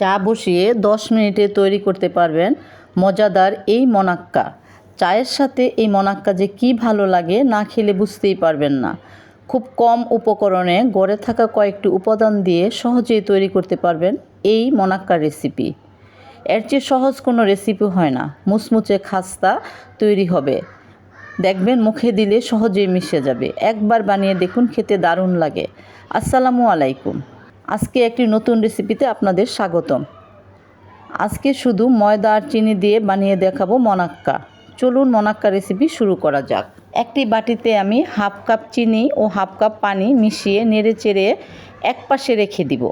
চা বসিয়ে দশ মিনিটে তৈরি করতে পারবেন মজাদার এই মনাক্কা। চায়ের সাথে এই মনাক্কা যে কী ভালো লাগে না খেলে বুঝতেই পারবেন না। খুব কম উপকরণে গড়ে থাকা কয়েকটি উপাদান দিয়ে সহজেই তৈরি করতে পারবেন এই মনাক্কার রেসিপি। এর চেয়ে সহজ কোনো রেসিপি হয় না। মুচমুচে খাস্তা তৈরি হবে। দেখবেন মুখে দিলে সহজেই মিশে যাবে। একবার বানিয়ে দেখুন, খেতে দারুণ লাগে। আসসালামু আলাইকুম। আজকে একটি নতুন রেসিপিতে আপনাদের স্বাগতম। আজকে শুধু ময়দা আর চিনি দিয়ে বানিয়ে দেখাবো মনাক্কা। চলুন মনাক্কা রেসিপি শুরু করা যাক। একটি বাটিতে আমি হাফ কাপ চিনি ও হাফ কাপ পানি মিশিয়ে নেড়ে চেড়ে এক পাশে রেখে দিব।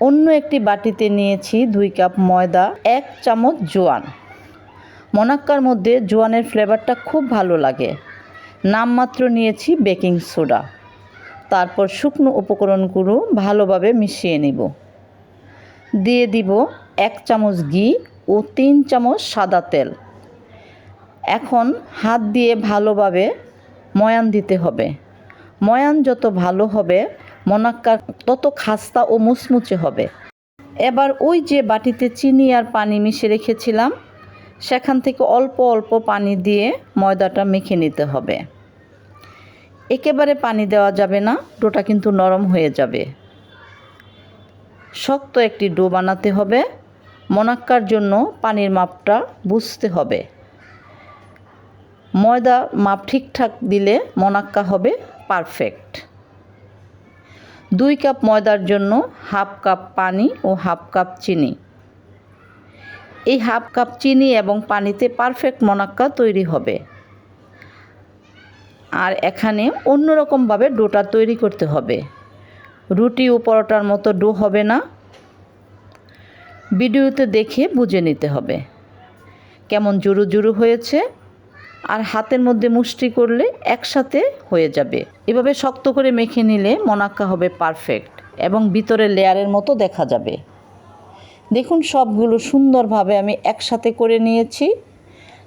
অন্য একটি বাটিতে নিয়েছি দুই কাপ ময়দা, এক চামচ জোয়ান। মনাক্কার মধ্যে জোয়ানের ফ্লেভারটা খুব ভালো লাগে। নামমাত্র নিয়েছি বেকিং সোডা। তারপর শুকনো উপকরণগুলো ভালোভাবে মিশিয়ে নিব। দিয়ে দিব এক চামচ ঘি ও তিন চামচ সাদা তেল। এখন হাত দিয়ে ভালোভাবে ময়ান দিতে হবে। ময়ান যত ভালো হবে মনাক্কা তত খাস্তা ও মুচমুচে হবে। এবার ওই যে বাটিতে চিনি আর পানি মিশে রেখেছিলাম, সেখান থেকে অল্প অল্প পানি দিয়ে ময়দাটা মেখে নিতে হবে। একেবারে পানি দেওয়া যাবে না, ডোটা কিন্তু নরম হয়ে যাবে। শক্ত একটি ডো বানাতে হবে, মনাক্কার জন্য পানির মাপটা বুঝতে হবে। ময়দা মাপ ঠিকঠাক দিলে মনাক্কা হবে, পারফেক্ট। দুই কাপ ময়দার জন্য হাফ কাপ পানি ও হাফ কাপ চিনি। এই হাফ কাপ চিনি এবং পানিতে পারফেক্ট মনাক্কা তৈরি হবে। আর এখানে অন্যরকমভাবে ডোটা তৈরি করতে হবে। রুটি ও পরোটার মতো ডো হবে না। ভিডিওতে দেখে বুঝে নিতে হবে কেমন জুরু জুরু হয়েছে আর হাতের মধ্যে মুষ্টি করলে একসাথে হয়ে যাবে। এভাবে শক্ত করে মেখে নিলে মনাক্কা হবে পারফেক্ট এবং ভিতরে লেয়ারের মতো দেখা যাবে। দেখুন, সবগুলো সুন্দরভাবে আমি একসাথে করে নিয়েছি।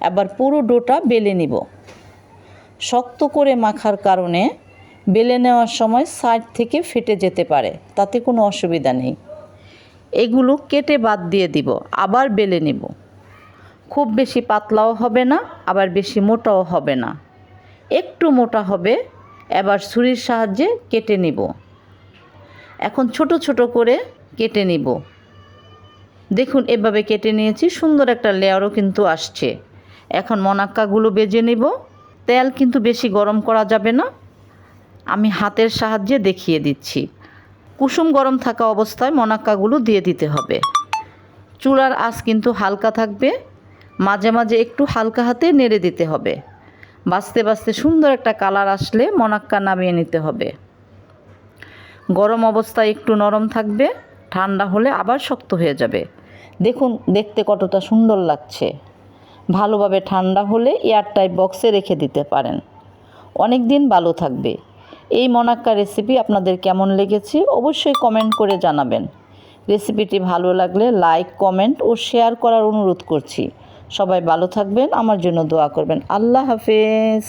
এবার পুরো ডোটা বেলে নিব। শক্ত করে মাখার কারণে বেলে নেওয়ার সময় সাইড থেকে ফেটে যেতে পারে, তাতে কোনো অসুবিধা নেই। এগুলো কেটে বাদ দিয়ে দিব, আবার বেলে নিব। খুব বেশি পাতলাও হবে না, আবার বেশি মোটাও হবে না। একটু মোটা হবে, এবার ছুরির সাহায্যে কেটে নিব। এখন ছোট ছোট করে কেটে নিব। দেখুন, এভাবে কেটে নিয়েছি, সুন্দর একটা লেয়ারও কিন্তু আসছে। এখন মনাক্কাগুলো বেজে নিব। তেল কিন্তু বেশি গরম করা যাবে না। আমি হাতের সাহায্যে দেখিয়ে দিচ্ছি। কুসুম গরম থাকা অবস্থায় মনাক্কাগুলো দিয়ে দিতে হবে। চুলার আঁচ কিন্তু হালকা থাকবে। মাঝে মাঝে একটু হালকা হাতে নেড়ে দিতে হবে। বাঁচতে বাঁচতে সুন্দর একটা কালার আসলে মনাক্কা নামিয়ে নিতে হবে। গরম অবস্থায় একটু নরম থাকবে। ঠান্ডা হলে আবার শক্ত হয়ে যাবে। দেখুন, দেখতে কতটা সুন্দর লাগছে। ভালোভাবে ঠান্ডা হলে এয়ারটাইট বক্সে রেখে দিতে পারেন। অনেক দিন ভালো থাকবে। এই মনাক্কা রেসিপি আপনাদের কেমন লেগেছে অবশ্যই কমেন্ট করে জানাবেন। রেসিপিটি ভালো লাগলে লাইক, কমেন্ট ও শেয়ার করার অনুরোধ করছি। সবাই ভালো থাকবেন, আমার জন্য দোয়া করবেন। আল্লাহ হাফেজ।